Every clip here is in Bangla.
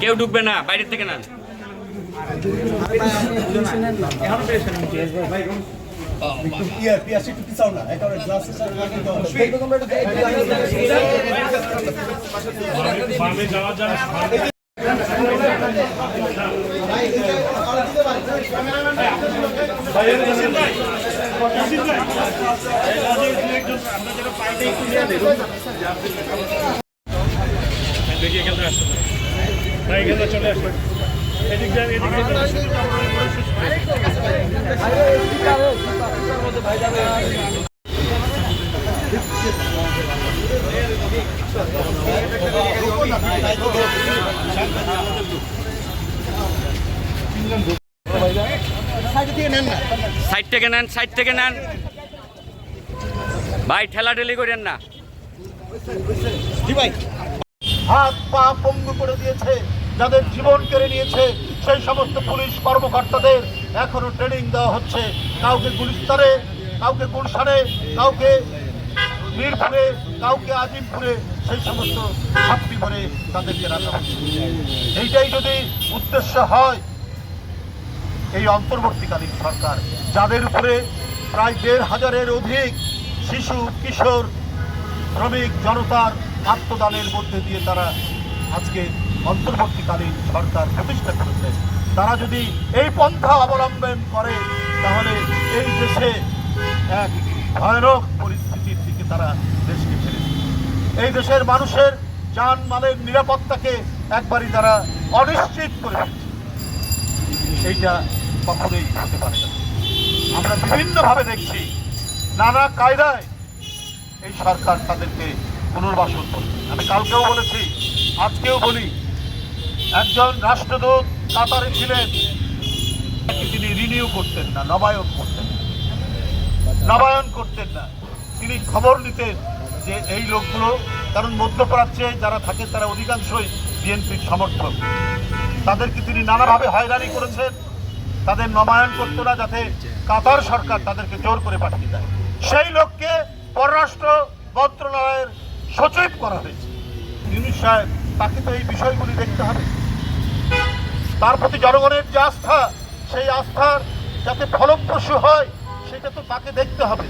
কেউ ঢুকবে না বাইরের থেকে না। দেখি এখান থেকে আসতে ভাই এখান থেকে চলে আসবে এদিক আসবে। সাইড থেকে নেন, সাইড থেকে নেন। ভাই, ঠেলা ঠেলি করেন না। হাত পা পঙ্গু করে দিয়েছে। যাদের জীবন কেড়ে নিয়েছে, সেই সমস্ত পুলিশ কর্মকর্তাদের এখনও ট্রেনিং দেওয়া হচ্ছে। কাউকে গুলিস্তারে কাউকে গুলশানে, কাউকে মিরপুরে, কাউকে আজিমপুরে, সেই সমস্ত ছাত্রী ভরে তাদেরকে রাখা হচ্ছে। এইটাই যদি উদ্দেশ্য হয়, এই অন্তর্বর্তীকালীন সরকার, যাদের উপরে প্রায় দেড় হাজারের অধিক শিশু, কিশোর, শ্রমিক, জনতার আত্মদানের মধ্যে দিয়ে তারা আজকে অন্তর্বর্তীকালীন সরকার প্রতিষ্ঠা করেছে। তারা যদি এই পন্থা অবলম্বন করে, তাহলে এই দেশে এক ভয়ানক পরিস্থিতির দিকে তারা দেশকে ফেলে এই দেশের মানুষের যান মালের নিরাপত্তাকে একবারই তারা অনিশ্চিত করে এইটা কখনোই হতে পারে না। আমরা বিভিন্নভাবে দেখছি, নানা কায়দায় এই সরকার তাদেরকে পুনর্বাসন করবে আমি কালকেও বলেছি, আজকেও বলি একজন রাষ্ট্রদূত কাতারে ছিলেন। তিনি রিনিউ করতেন না, নবায়ন করতেন নবায়ন করতেন না। তিনি খবর নিতেন যে এই লোকগুলো, কারণ মধ্যপ্রাচ্যে যারা থাকে তারা অধিকাংশই বিএনপির সমর্থক। তাদেরকে তিনি নানাভাবে হয়রানি করেছেন। তাদের নবায়ন করতো না যাতে কাতার সরকার তাদেরকে জোর করে পাঠিয়ে দেয়। সেই লোককে পররাষ্ট্র মন্ত্রণালয়ের সচিব করা হয়েছে। ইউনুস সাহেব, তাকে তো এই বিষয়গুলি দেখতে হবে। তার প্রতি জনগণের যে আস্থা, সেই আস্থার যাতে ফলপ্রসূ হয়, সেটা তো তাকে দেখতে হবে।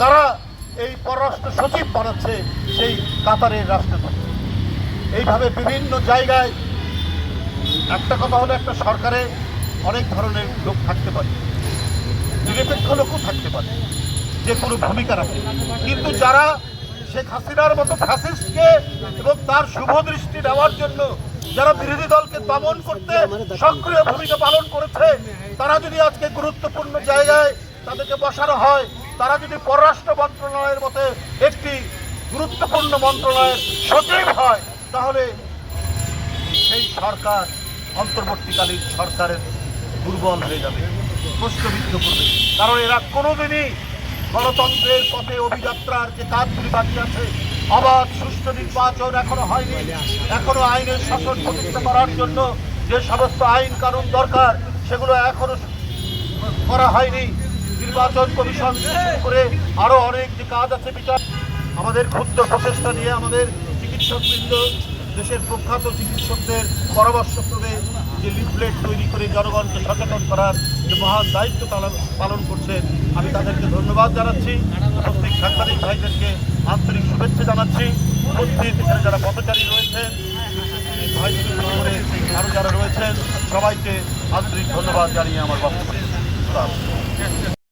কারা এই পররাষ্ট্র সচিব বানাচ্ছে, সেই কাতারের রাষ্ট্রপতি এইভাবে বিভিন্ন জায়গায় একটা কথা হলো, একটা সরকারে অনেক ধরনের লোক থাকতে পারে, নিরপেক্ষ লোকও থাকতে পারে, যে কোনো ভূমিকা রাখে। কিন্তু যারা শেখ হাসিনার মতো ফ্যাসিস্টকে এবং তার শুভ দৃষ্টি নেওয়ার জন্য যারা বিরোধী দলকে দমন করতে সক্রিয় ভূমিকা পালন করেছে, তারা যদি আজকে গুরুত্বপূর্ণ জায়গায় তাদেরকে বসানো হয়, তারা যদি পররাষ্ট্র মন্ত্রণালয়ের মতো একটি গুরুত্বপূর্ণ মন্ত্রণালয়ের সচিব হয়, তাহলে সেই সরকার অন্তর্বর্তীকালীন সরকারের দুর্বল হয়ে যাবে, প্রশ্নবিদ্ধ করবে। কারণ এরা কোনোদিনই গণতন্ত্রের পথে অভিযাত্রার যে কাজগুলি বাকি আছে অবাধ, সুষ্ঠু নির্বাচন এখনও হয়নি। এখনও আইনের শাসন প্রতিষ্ঠা করার জন্য যে সমস্ত আইন কানুন দরকার, সেগুলো এখনও করা হয়নি। নির্বাচন কমিশন করে আরও অনেক যে কাজ আছে, বিচার। আমাদের ক্ষুদ্র প্রচেষ্টা নিয়ে আমাদের চিকিৎসকবৃন্দ, দেশের প্রখ্যাত চিকিৎসকদের পরামর্শক্রমে যে লিফলেট তৈরি করে জনগণকে সচেতন করার যে মহান দায়িত্ব পালন করছেন, আমি তাদেরকে ধন্যবাদ জানাচ্ছি প্রত্যেক সাংবাদিক ভাইদেরকে আন্তরিক শুভেচ্ছা জানাচ্ছি, উপস্থিত এখানে যারা পথচারী রয়েছেন ভাই আরও যারা রয়েছেন, সবাইকে আন্তরিক ধন্যবাদ জানিয়ে আমার বক্তব্য।